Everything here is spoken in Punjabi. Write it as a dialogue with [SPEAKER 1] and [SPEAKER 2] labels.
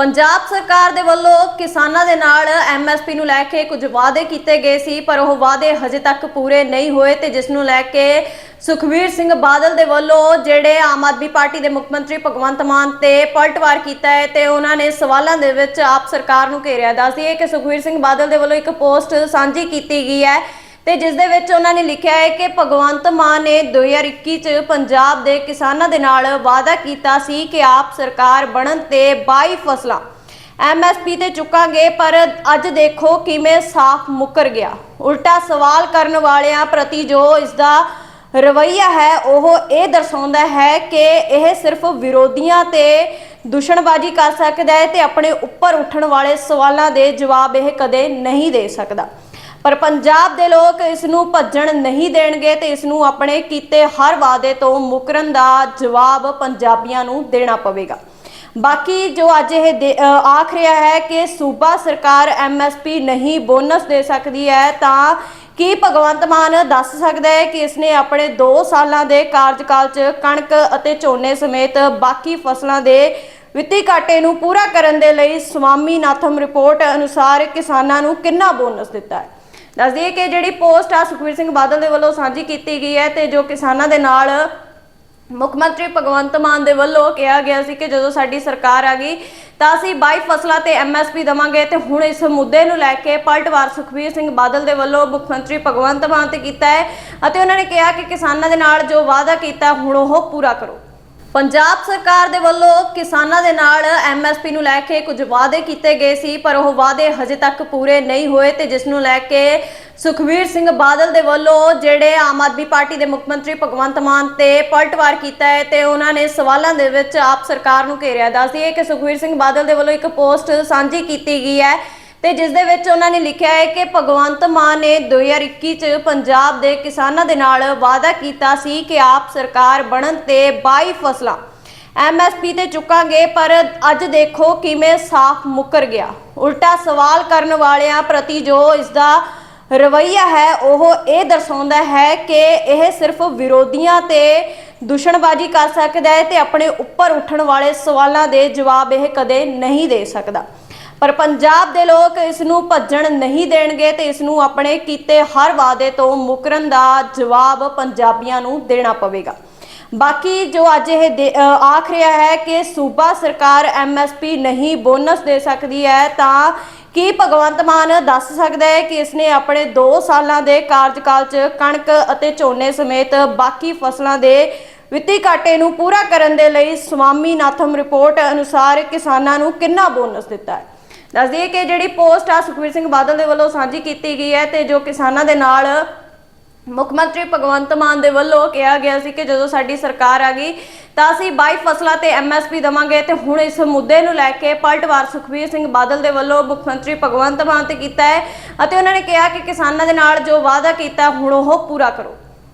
[SPEAKER 1] ਪੰਜਾਬ ਸਰਕਾਰ ਦੇ ਵੱਲੋਂ ਕਿਸਾਨਾਂ ਦੇ ਨਾਲ ਐਮਐਸਪੀ ਨੂੰ ਲੈ ਕੇ ਕੁਝ ਵਾਅਦੇ ਕੀਤੇ ਗਏ ਸੀ, ਪਰ ਉਹ ਵਾਅਦੇ ਹਜੇ ਤੱਕ ਪੂਰੇ ਨਹੀਂ ਹੋਏ ਤੇ ਜਿਸ ਨੂੰ ਲੈ ਕੇ ਸੁਖਵੀਰ ਸਿੰਘ ਬਾਦਲ ਦੇ ਵੱਲੋਂ ਜਿਹੜੇ ਆਮ ਆਦਮੀ ਪਾਰਟੀ ਦੇ ਮੁੱਖ ਮੰਤਰੀ ਭਗਵੰਤ ਮਾਨ ਤੇ ਪਲਟਵਾਰ ਕੀਤਾ ਹੈ ਤੇ ਉਹਨਾਂ ਨੇ ਸਵਾਲਾਂ ਦੇ ਵਿੱਚ ਆਪ ਸਰਕਾਰ ਨੂੰ ਘੇਰਿਆ ਦੱਸਦੀ ਹੈ ਕਿ ਸੁਖਵੀਰ ਸਿੰਘ ਬਾਦਲ ਦੇ ਵੱਲੋਂ ਇੱਕ ਪੋਸਟ ਸਾਂਝੀ ਕੀਤੀ ਗਈ ਹੈ। ਤੇ ਜਿਸ ਦੇ ਵਿੱਚ ਉਹਨਾਂ ਨੇ ਲਿਖਿਆ ਹੈ ਕਿ ਭਗਵੰਤ ਮਾਨ ਨੇ 2021 ਚ ਪੰਜਾਬ ਦੇ ਕਿਸਾਨਾਂ ਦੇ ਨਾਲ ਵਾਅਦਾ ਕੀਤਾ ਸੀ ਕਿ ਆਪ ਸਰਕਾਰ ਬਣਨ ਤੇ 22 ਫਸਲਾਂ ਐਮਐਸਪੀ ਤੇ ਚੁੱਕਾਂਗੇ, ਪਰ ਅੱਜ ਦੇਖੋ ਕਿਵੇਂ ਸਾਫ਼ ਮੁੱਕਰ ਗਿਆ। ਉਲਟਾ ਸਵਾਲ ਕਰਨ ਵਾਲਿਆਂ ਪ੍ਰਤੀ ਜੋ ਇਸ ਦਾ ਰਵਈਆ ਹੈ, ਉਹ ਇਹ ਦਰਸਾਉਂਦਾ ਹੈ ਕਿ ਇਹ ਸਿਰਫ ਵਿਰੋਧੀਆਂ ਤੇ ਦੁਸ਼ਣਬਾਜ਼ੀ ਕਰ ਸਕਦਾ ਹੈ ਤੇ ਆਪਣੇ ਉੱਪਰ ਉੱਠਣ ਵਾਲੇ ਸਵਾਲਾਂ ਦੇ ਜਵਾਬ ਇਹ ਕਦੇ ਨਹੀਂ ਦੇ ਸਕਦਾ। ਪਰ ਪੰਜਾਬ ਦੇ ਲੋਕ ਇਸ ਨੂੰ ਭੱਜਣ ਨਹੀਂ ਦੇਣਗੇ ਤੇ ਇਸ ਨੂੰ ਆਪਣੇ ਕੀਤੇ ਹਰ ਵਾਅਦੇ ਤੋਂ ਮੁਕਰਨ ਦਾ ਜਵਾਬ ਪੰਜਾਬੀਆਂ ਨੂੰ ਦੇਣਾ ਪਵੇਗਾ। ਬਾਕੀ ਜੋ ਅੱਜ ਇਹ ਦੇ- ਆਖ ਰਿਹਾ ਹੈ ਕਿ ਸੂਬਾ ਸਰਕਾਰ ਐਮਐਸਪੀ ਨਹੀਂ ਬੋਨਸ ਦੇ ਸਕਦੀ ਹੈ, ਤਾਂ ਕੀ ਭਗਵੰਤ ਮਾਨ ਦੱਸ ਸਕਦਾ ਹੈ ਕਿ ਇਸਨੇ ਆਪਣੇ 2 ਸਾਲਾਂ ਦੇ ਕਾਰਜਕਾਲ 'ਚ ਕਣਕ ਅਤੇ ਝੋਨੇ ਸਮੇਤ ਬਾਕੀ ਫਸਲਾਂ ਦੇ ਵਿੱਤੀ ਘਾਟੇ ਨੂੰ ਪੂਰਾ ਕਰਨ ਦੇ ਲਈ ਸਵਾਮੀਨਾਥਨ ਰਿਪੋਰਟ ਅਨੁਸਾਰ ਕਿਸਾਨਾਂ ਨੂੰ ਕਿੰਨਾ ਬੋਨਸ ਦਿੱਤਾ ਹੈ? ਦੱਸ ਦਈਏ ਕਿ ਜਿਹੜੀ ਪੋਸਟ ਆ ਸੁਖਵੀਰ ਸਿੰਘ ਬਾਦਲ ਦੇ ਵੱਲੋਂ ਸਾਂਝੀ ਕੀਤੀ ਗਈ ਹੈ ਤੇ ਜੋ ਕਿਸਾਨਾਂ ਦੇ ਨਾਲ ਮੁੱਖ ਮੰਤਰੀ ਭਗਵੰਤ ਮਾਨ ਦੇ ਵੱਲੋਂ ਕਿਹਾ ਗਿਆ ਸੀ ਕਿ ਜਦੋਂ ਸਾਡੀ ਸਰਕਾਰ ਆ ਗਈ ਤਾਂ ਅਸੀਂ 22 ਫਸਲਾਂ ਤੇ ਐਮਐਸਪੀ ਦਵਾਂਗੇ ਤੇ ਹੁਣ ਇਸ ਮੁੱਦੇ ਨੂੰ ਲੈ ਕੇ ਪਲਟਵਾਰ ਸੁਖਵੀਰ ਸਿੰਘ ਬਾਦਲ ਦੇ ਵੱਲੋਂ ਮੁੱਖ ਮੰਤਰੀ ਭਗਵੰਤ ਮਾਨ ਤੇ ਕੀਤਾ ਹੈ ਅਤੇ ਉਹਨਾਂ ਨੇ ਕਿਹਾ ਕਿ ਕਿਸਾਨਾਂ ਦੇ ਨਾਲ ਜੋ ਵਾਅਦਾ ਕੀਤਾ, ਹੁਣ ਉਹ ਪੂਰਾ ਕਰੋ। ਪੰਜਾਬ ਸਰਕਾਰ ਦੇ ਵੱਲੋਂ ਕਿਸਾਨਾਂ ਦੇ ਨਾਲ ਐਮਐਸਪੀ ਨੂੰ ਲੈ ਕੇ ਕੁਝ ਵਾਅਦੇ ਕੀਤੇ ਗਏ ਸੀ, ਪਰ ਉਹ ਵਾਅਦੇ ਹਜੇ ਤੱਕ ਪੂਰੇ ਨਹੀਂ ਹੋਏ ਤੇ ਜਿਸ ਨੂੰ ਲੈ ਕੇ ਸੁਖਵੀਰ ਸਿੰਘ ਬਾਦਲ ਦੇ ਵੱਲੋਂ ਜਿਹੜੇ ਆਮ ਆਦਮੀ ਪਾਰਟੀ ਦੇ ਮੁੱਖ ਮੰਤਰੀ ਭਗਵੰਤ ਮਾਨ ਤੇ ਪਲਟਵਾਰ ਕੀਤਾ ਹੈ ਤੇ ਉਹਨਾਂ ਨੇ ਸਵਾਲਾਂ ਦੇ ਵਿੱਚ ਆਪ ਸਰਕਾਰ ਨੂੰ ਘੇਰਿਆ। ਦੱਸਦੀ ਹੈ ਕਿ ਸੁਖਵੀਰ ਸਿੰਘ ਬਾਦਲ ਦੇ ਵੱਲੋਂ ਇੱਕ ਪੋਸਟ ਸਾਂਝੀ ਕੀਤੀ ਗਈ ਹੈ। ਤੇ ਜਿਸ ਦੇ ਵਿੱਚ ਉਹਨਾਂ ਨੇ ਲਿਖਿਆ ਹੈ ਕਿ ਭਗਵੰਤ ਮਾਨ ਨੇ 2021 ਚ ਪੰਜਾਬ ਦੇ ਕਿਸਾਨਾਂ ਦੇ ਨਾਲ ਵਾਅਦਾ ਕੀਤਾ ਸੀ ਕਿ ਆਪ ਸਰਕਾਰ ਬਣਨ ਤੇ 22 ਫਸਲਾਂ ਐਮਐਸਪੀ ਤੇ ਚੁੱਕਾਂਗੇ, ਪਰ ਅੱਜ ਦੇਖੋ ਕਿਵੇਂ ਸਾਫ਼ ਮੁੱਕਰ ਗਿਆ। ਉਲਟਾ ਸਵਾਲ ਕਰਨ ਵਾਲਿਆਂ ਪ੍ਰਤੀ ਜੋ ਇਸ ਦਾ ਰਵਈਆ ਹੈ, ਉਹ ਇਹ ਦਰਸਾਉਂਦਾ ਹੈ ਕਿ ਇਹ ਸਿਰਫ ਵਿਰੋਧੀਆਂ ਤੇ ਦੁਸ਼ਣਬਾਜ਼ੀ ਕਰ ਸਕਦਾ ਹੈ ਤੇ ਆਪਣੇ ਉੱਪਰ ਉੱਠਣ ਵਾਲੇ ਸਵਾਲਾਂ ਦੇ ਜਵਾਬ ਇਹ ਕਦੇ ਨਹੀਂ ਦੇ ਸਕਦਾ। ਪਰ ਪੰਜਾਬ ਦੇ ਲੋਕ ਇਸ ਨੂੰ ਭੱਜਣ ਨਹੀਂ ਦੇਣਗੇ ਤੇ ਇਸ ਨੂੰ ਆਪਣੇ ਕੀਤੇ ਹਰ ਵਾਅਦੇ ਤੋਂ ਮੁਕਰਨ ਦਾ ਜਵਾਬ ਪੰਜਾਬੀਆਂ ਨੂੰ ਦੇਣਾ ਪਵੇਗਾ। ਬਾਕੀ ਜੋ ਅੱਜ ਇਹ ਦੇ- ਆਖ ਰਿਹਾ ਹੈ ਕਿ ਸੂਬਾ ਸਰਕਾਰ ਐਮਐਸਪੀ ਨਹੀਂ ਬੋਨਸ ਦੇ ਸਕਦੀ ਹੈ, ਤਾਂ ਕੀ ਭਗਵੰਤ ਮਾਨ ਦੱਸ ਸਕਦਾ ਹੈ ਕਿ ਇਸਨੇ ਆਪਣੇ 2 ਸਾਲਾਂ ਦੇ ਕਾਰਜਕਾਲ 'ਚ ਕਣਕ ਅਤੇ ਝੋਨੇ ਸਮੇਤ ਬਾਕੀ ਫਸਲਾਂ ਦੇ ਵਿੱਤੀ ਘਾਟੇ ਨੂੰ ਪੂਰਾ ਕਰਨ ਦੇ ਲਈ ਸਵਾਮੀਨਾਥਨ ਰਿਪੋਰਟ ਅਨੁਸਾਰ ਕਿਸਾਨਾਂ ਨੂੰ ਕਿੰਨਾ ਬੋਨਸ ਦਿੱਤਾ ਹੈ? ਦੱਸ ਦਈਏ ਕਿ ਜਿਹੜੀ ਪੋਸਟ ਆ ਸੁਖਵੀਰ ਸਿੰਘ ਬਾਦਲ ਦੇ ਵੱਲੋਂ ਸਾਂਝੀ ਕੀਤੀ ਗਈ ਹੈ ਤੇ ਜੋ ਕਿਸਾਨਾਂ ਦੇ ਨਾਲ ਮੁੱਖ ਮੰਤਰੀ ਭਗਵੰਤ ਮਾਨ ਦੇ ਵੱਲੋਂ ਕਿਹਾ ਗਿਆ ਸੀ ਕਿ ਜਦੋਂ ਸਾਡੀ ਸਰਕਾਰ ਆ ਗਈ ਤਾਂ ਅਸੀਂ 22 ਫਸਲਾਂ ਤੇ ਐਮਐਸਪੀ ਦਵਾਂਗੇ ਤੇ ਹੁਣ ਇਸ ਮੁੱਦੇ ਨੂੰ ਲੈ ਕੇ ਪਲਟਵਾਰ ਸੁਖਵੀਰ ਸਿੰਘ ਬਾਦਲ ਦੇ ਵੱਲੋਂ ਮੁੱਖ ਮੰਤਰੀ ਭਗਵੰਤ ਮਾਨ ਤੇ ਕੀਤਾ ਹੈ ਅਤੇ ਉਹਨਾਂ ਨੇ ਕਿਹਾ ਕਿ ਕਿਸਾਨਾਂ ਦੇ ਨਾਲ ਜੋ ਵਾਅਦਾ ਕੀਤਾ, ਹੁਣ ਉਹ ਪੂਰਾ ਕਰੋ।